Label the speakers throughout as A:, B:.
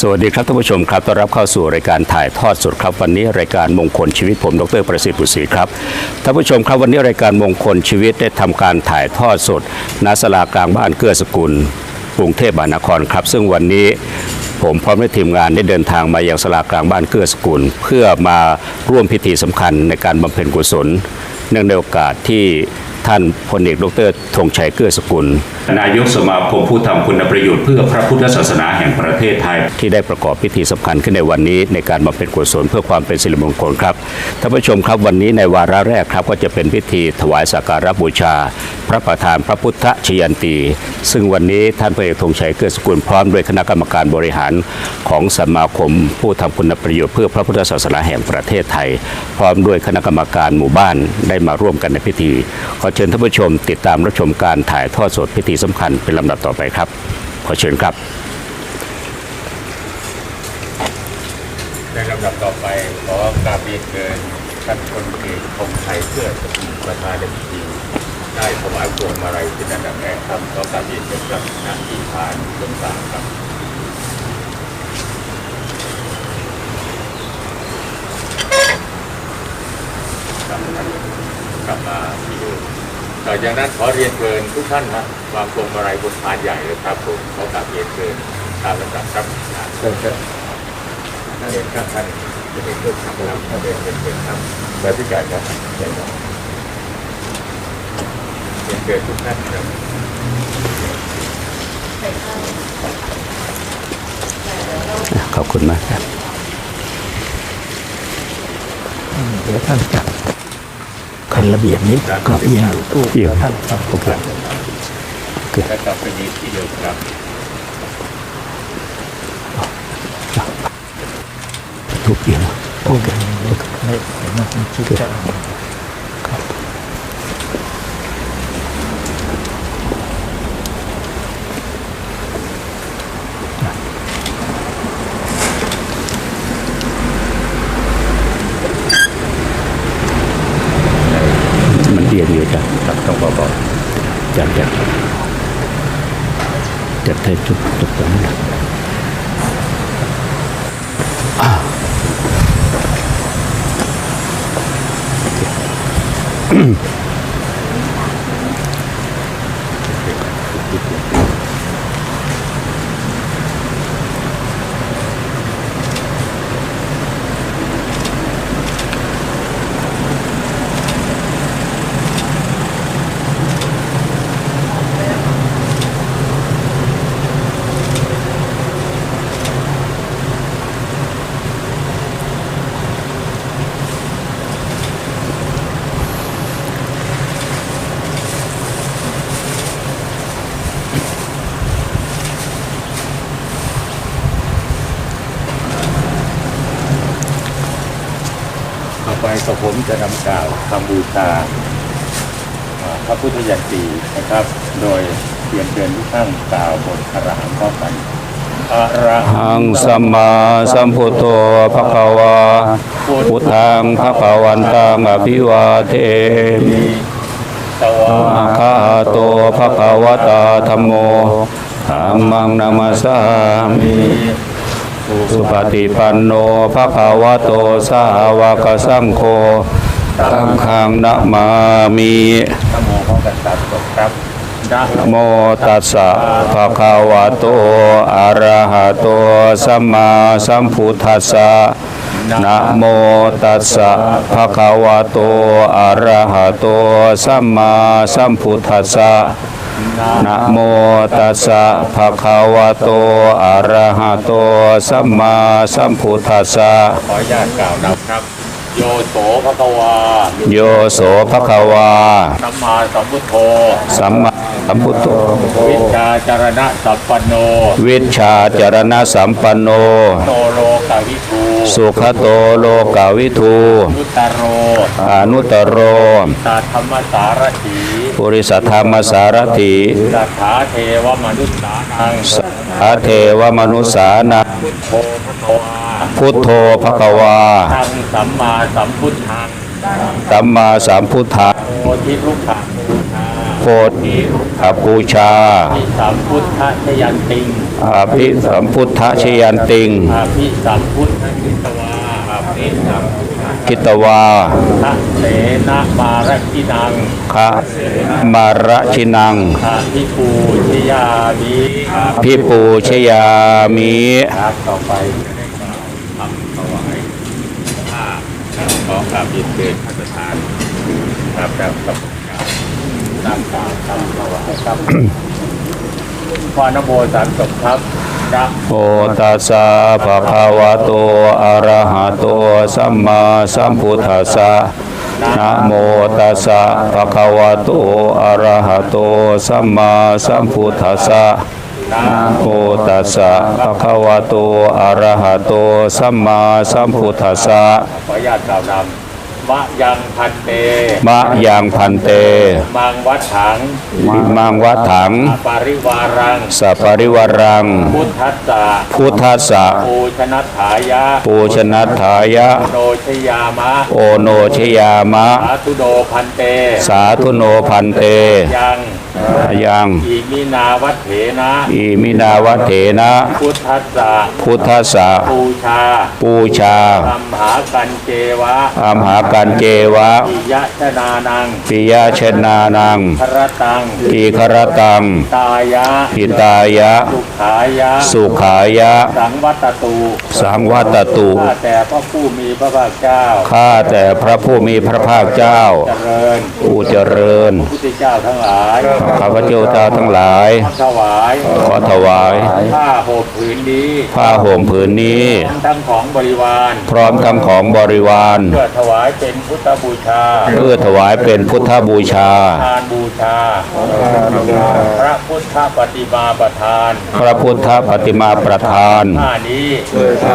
A: สวัสดีครับท่านผู้ชมครับต้อนรับเข้าสู่รายการถ่ายทอดสดครับ วันนี้รายการมงคลชีวิตผมดรประสิทธิ์บุษรีครับท่านผู้ชมครับวันนี้รายการมงคลชีวิตได้ทำการถ่ายทอดสดณศาลากลางบ้านเกื้อสกุลกรุงเทพมหานครครับ ซึ่งวันนี้ผมพร้อมด้วยทีมงานได้เดินทางมายังศาลากลางบ้านเกื้อสกุล เพื่อมาร่วมพิธีสำคัญในการบำเพ็ญกุศลเนื่องในโอกาสที่ ท่านพลเอกดรธงชัยเกื้อสกุล นายกสมาคมผู้ทำคุณประโยชน์เพื่อพระพุทธศาสนาแห่งประเทศไทย ที่ได้ประกอบพิธีสำคัญขึ้นในวันนี้ ในการบำเพ็ญกุศลเพื่อความเป็นสิริมงคลครับท่านผู้ชมครับวันนี้ในวาระแรกครับก็จะเป็นพิธีถวายสักการะบูชา พระประธานพระพุทธชยันตี ซึ่งวันนี้ท่านพลเอกธงชัยเกื้อสกุลพร้อมด้วยคณะกรรมการบริหารของสมาคม ผู้ทำคุณประโยชน์เพื่อพระพุทธศาสนาแห่งประเทศไทย พร้อมด้วยคณะกรรมการหมู่บ้านได้มาร่วมกันในพิธีขอเชิญท่านผู้ชม ติดตามรับชมการถ่ายทอดสดพิธีสำคัญเป็นลำดับต่อไปครับ ขอเชิญครับ
B: ในลำดับต่อไปขอกราบเรียนเชิญท่านพลเอกธงชัยเพื่อสกุลประธานในพิธีได้ถวายพวงมาลัยเป็นอันดับแรกครับขอกราบเรียนเชิญครับหน้าที่ผ่านตรงกลางครับกลับมา ต่อจากนั้นขอเรียนเชิญทุกท่านนะวางพวงมาลัยบนพานใหญ่เลยครับผมขอกราบเรียนเชิญตามลำดับครับเชิญครับท่านเองครับท่านจะเป็นผู้ทำครับท่านเองเป็นเป็นครับและพิการครับเรับเป็นเกิดทุกท่านครับ
A: ขอบคุณมากครับ
C: เดี๋ยวท่านจั ดคันระเบียบนี้ก็เอียงตู้
A: เอียง
C: ท่านครับ
A: โอเค
B: และต่อไปนี้ที่เดียวครับ
A: ทุกเอียง
C: โอเคไม่เห็นนะมันชุดจะ
A: มันเอียงอยู่จ้ะ
B: ครับต้องบอก
A: จัดจัดจัดให้จุด จุดตระอ่า
B: ต่อไปก็ผมจะนำกล่าวคำบูชาพระพุทธยันตีนะครับ โดยเรียนเชิญทุกท่านกล่าวบทอรหังพร้อมกันอะระหัง
A: สัมมาสัมพุทโธภะคะวาพุทธังภคะวันตังอภิวาเทมิ
B: ตวา
A: อาคาโตภะคะวตาธรรมโมธัมมังนามาสามิ สุปฏิปันโนภะควะโตสาวกสังโฆตังขังนะมามิ
B: ธรรมโมพร้อมกันสามจบครับนะ
A: โมตัสสะภะคะวะโตอะระหะโตสัมมาสัมพุทธัสสะนะโมตัสสะภะคะวะโตอะระหะโตสัมมาสัมพุทธัสสะ นะโมตัสสะภะคะวะโตอะระหะโตสัมมาสัมพุทธัสสะ
B: ขออนุญาตกล่าวนำครับ โยโสภควา
A: โยโสภะคะวา
B: สัมมาสัมพุทโธ
A: สัมมาสัมพุทโธ
B: วิชาจารณะสัพปันโน
A: วิชชาจรณะสัมปันโน
B: โนโลกาวิทู
A: สุขโตโลกาวิทู
B: นุตตโร
A: อนุตตรโร
B: ตาธรรมสารถี
A: ปุริสธรรมสารถิ
B: สัทธาเทวมนุษย์สานัง
A: อาเทวมนุสานา
B: พุทโธพระวา
A: พุทโธภควา
B: ทังสัมมาสัมพุทธัง
A: สัมมาสัมพุทธา
B: โพธิรุกขังบูชา
A: โพธิบูชา
B: ที่สัมพุทธชยันติง
A: อภิสัมพุทธชยันติง
B: อาภิสัมพุทธคิตวา อาภิสัมพุทธ
A: คิตวา
B: ทะเสนะมารกินัง
A: คะมาระชินัง
B: อาภิปูชยามิ
A: พิปูชยามิ
B: ครับต่อไปจะได้กล่าวคำถวายผ้าขอกราบเรียนเชิญท่านประธานครับครับครับนำกล่าวคำถวายครับพอนโมสามจบครับนะ
A: โอตัสสะภะคะวะโตอะระหะโตสัมมาสัมพุทธัสสะนะโมตัสสะภะคะวะโตอะระหะโตสัมมาสัมพุทธัสสะ
B: นะ
A: โอตัสสะภะคะวะโตอะระหะโตสัมมาสัมพุทธัสสะ
B: ขออนุญาตกล่าวนำ มะยังพันเต
A: มะยังพันเต
B: มังวัดถัง
A: อิมังวัฏถัง
B: ปาริวารัง
A: สัปริวารัง
B: พุทธัสสะ
A: พุทธัสสะ
B: ปูชนัฏฐายะ
A: ปูชนัฏฐายะ
B: โนชยามะ
A: โอโนชยามะ
B: สาธุโดพันเต
A: สาธุโนพันเต
B: ยัง
A: ยัง
B: อิมินาวัฏเถนะ
A: อิมินาวเถนะ
B: พุทธัสสะ
A: พุทธัสสะ
B: ปูชา
A: ปูชา
B: ธรรมหากันเจวะ
A: อัมหากันเจวะ
B: ปิยะชนานัง
A: ปิยชนานัง
B: ครตัง
A: ทีครตัง
B: ตายะ
A: หิตายะ
B: สุขายะ
A: สุขายะ
B: สังวัตตู
A: สังวัตตุ
B: ข้าแต่พระผู้มีพระภาคเจ้า
A: ข้าแต่พระผู้มีพระภาคเจ้า
B: เจริญ
A: ผู้เจริญ
B: พระพุทธเจ้าทั้งหลาย
A: ข้าพเจ้าเจ้าทั้งหลาย
B: ถวาย
A: ขอถวาย
B: ผ้าห่มผืนนี้
A: ผ้าห่มผืนนี้
B: ทั้งของบริวาร
A: พร้อมทั้งของบริวาร
B: เพื่อถวายเป็นพุทธบูชา
A: เพื่อถวายเป็นพุทธบูชา
B: ทานบูชา พระพุทธปฏิมาประทาน
A: พระพุทธปฏิมาประธาน
B: ผ้านี้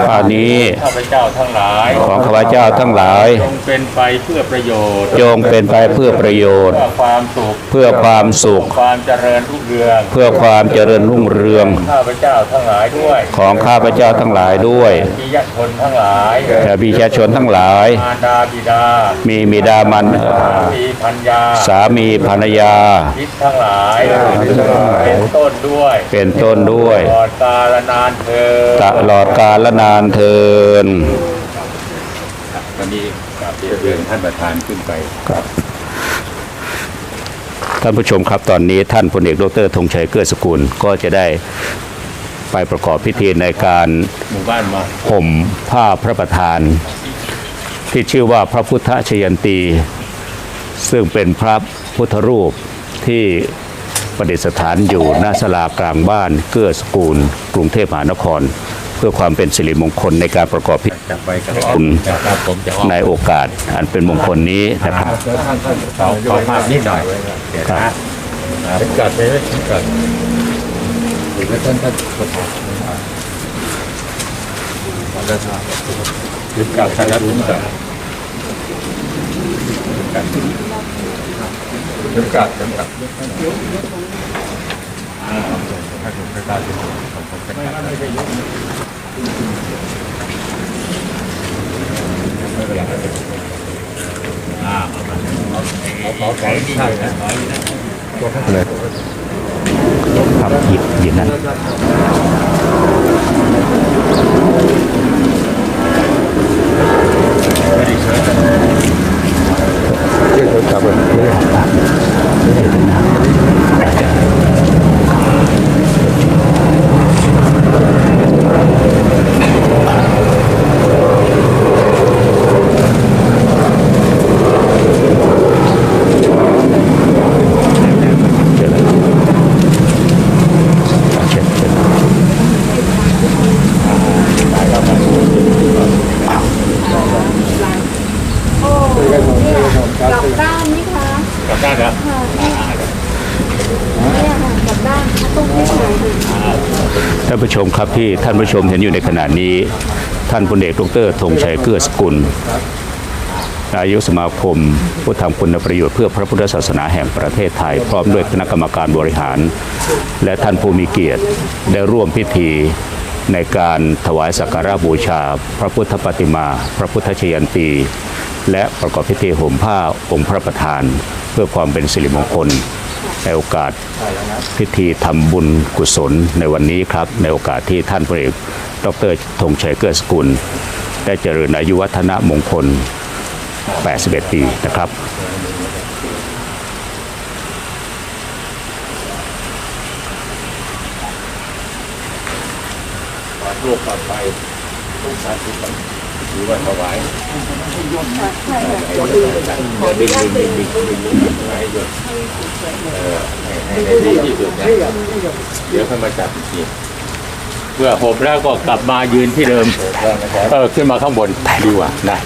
A: ผ้านี้
B: ข้าพเจ้าทั้งหลาย
A: ของข้าพเจ้าทั้งหลาย
B: จงเป็นไปเพื่อประโยชน์
A: จงเป็นไปเพื่อประโยชน์
B: เพื่อความสุข
A: เพื่อความสุข
B: ความเจริญรุ่งเรือง
A: เพื่อความเจริญรุ่งเรือง
B: ข้าพเจ้าทั้งหลายด้วย
A: ของข้าพเจ้าทั้งหลายด้วย
B: ปิยชนทั้งหลาย
A: แด่ประชาชนทั้งหลาย
B: มารดาบิดา
A: มีมิดามัน
B: มีพัญญา
A: สามีภรรยา
B: ทิศทั้งหลาย เป็นต้นด้วย
A: เป็นต้นด้วย
B: ตลอดกาลนานเธอ
A: ตลอดกาลนานเทิน
B: วันนี้กับเรียนท่านประธานขึ้นไป
A: ท่านผู้ชมครับตอนนี้ท่านพลเอกดรธงชัยเกื้อสกุลก็จะได้ไปประกอบพิธีในการ
B: หมู่บ้านมา
A: ห่มผ้าพระประธาน ที่ชื่อว่าพระพุทธชยันตี ซึ่งเป็นพระพุทธรูปที่ประดิษฐานอยู่ณศาลากลางบ้านเกื้อสกุลกรุงเทพมหานคร พื่อความเป็นสิริมงคลในการประกอบพิธี
B: จะไปกับ
A: คุณ
B: ครับผมจะออก
A: ในโอกาสอันเป็นมงคลนี้นะครับ
B: ขอภาพนิดหน่อยเดี๋ยวนะเป็นกัดไปไหมเป็นกัดหรือท่านท่านประธานเป็นกัดท่านรับเป็นกัดเป็นกัดเป็นกัดอ่าให้ผมไปตาเป็นของผมเป็นกัดอ่าเอามาขอขอขอใช่นะขออีกนะ
A: ครับหยิบหยิบนั้น
D: กลับด้านนี่คะ
B: กลับด้านนะ
D: ค่ะเนี่ยค่ะกลับด้านตรงนี้เลยค่ะ
A: ท่านผู้ชมครับที่ท่านผู้ชมเห็นอยู่ในขณะนี้ ท่านพลเอกดรธงชัยเกื้อสกุลนายกสมาคมผู้ทำคุณประโยชน์เพื่อพระพุทธศาสนาแห่งประเทศไทย พร้อมด้วยคณะกรรมการบริหาร และท่านผู้มีเกียรติได้ร่วมพิธีในการถวายสักการะบูชา พระพุทธปฏิมา พระพุทธชยันตี และประกอบพิธีห่มผ้าองค์พระประธาน เพื่อความเป็นสิริมงคลในโอกาสพิธีทำบุญกุศลในวันนี้ครับ ในโอกาสที่ท่านพลเอกดรธงชัยเกื้อสกุล ได้เจริญอายุวัฒนะมงคล 81 ปีนะครับ
B: ขอโลกปลอดภัยทุกสาธุกัน ถือว่าถวายดึงดึงดึงดึงดึงให้หยดเออให้ให้ให้ดีที่สุดนะเดี๋ยวค่อยมาจับอีกทีเพื่อผมแล้วก็กลับมายืนที่เดิม เออขึ้นมาข้างบนดีกว่านะ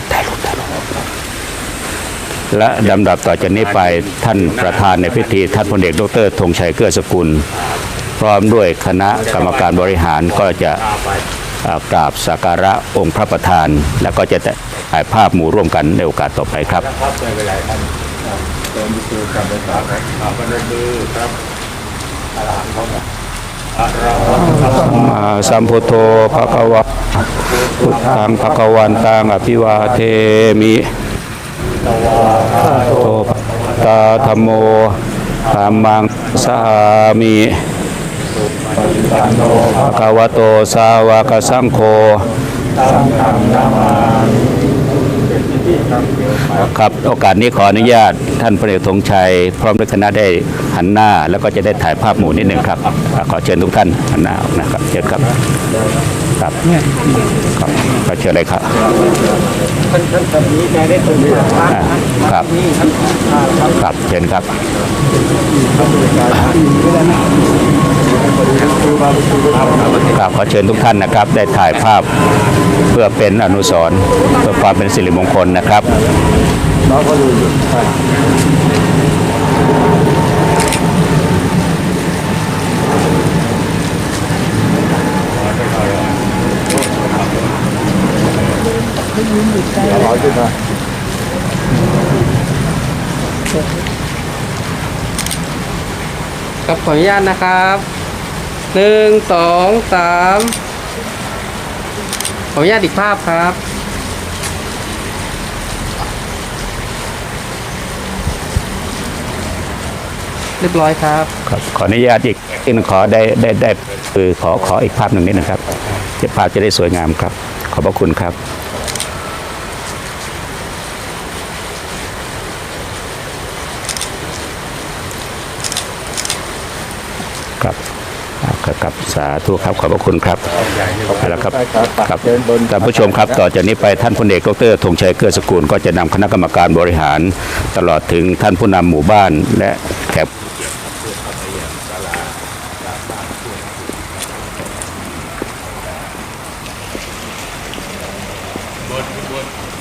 A: และลำดับต่อจากนี้ไปท่านประธานในพิธีท่านพลเอกดรธงชัยเกื้อสกุล พร้อมด้วยคณะกรรมการบริหารก็จะ กราบสักการะองค์พระประธาน แล้วก็จะถ่ายภาพหมู่ร่วมกันในโอกาสต่อไปครับ
B: นะครับไม่เป็นไรท่านเติมมือกับไปฝากนะฝากกันด้วยมือครับอรหันต์เขาไงอรหันต์ครับ
A: มาสัมพุทโธภะคะวะพุทธังภะคะวันตังอภิวาเทมิโตภะตาธรรมโมธรรมังสามิ ภะคะวะโตสาวกสังโฆครับโอกาสนี้ขออนุญาตท่านพระเอกธงชัย พร้อมด้วยคณะได้หันหน้า แล้วก็จะได้ถ่ายภาพหมู่นิดหนึ่งครับ ขอเชิญทุกท่านหันหน้าออนะครับเชิญครับครับครับขอเชิญเลยครับ
C: ค
A: รับ
C: ครับ
A: เชิญครับ ครับขอเชิญทุกท่านนะครับ ได้ถ่ายภาพเพื่อเป็นอนุสรณ์เพื่อความเป็นสิริมงคลนะครับ
C: น้องก็รู้อยู่ร้อยขึ้นมา
E: ครับขออนุญาตนะครับ หนึ่งสองสามขออนุญาตอีกภาพครับ เรียบร้อยครับ
A: ครับขออนุญาตอีกอีกหนึ่งขอได้ได้ได้คือขอขออีกภาพหนึ่งนิดนะครับจะภาพจะได้สวยงามครับ ขอบพระคุณครับ ครับ ครับครับสาธุครับขอบพระคุณครับแล้วครับครับท่านผู้ชมครับต่อจากนี้ไปท่านพลเอกดรธงชัยเกื้อสกุลก็จะนำคณะกรรมการบริหาร ตลอดถึงท่านผู้นำหมู่บ้านและแขก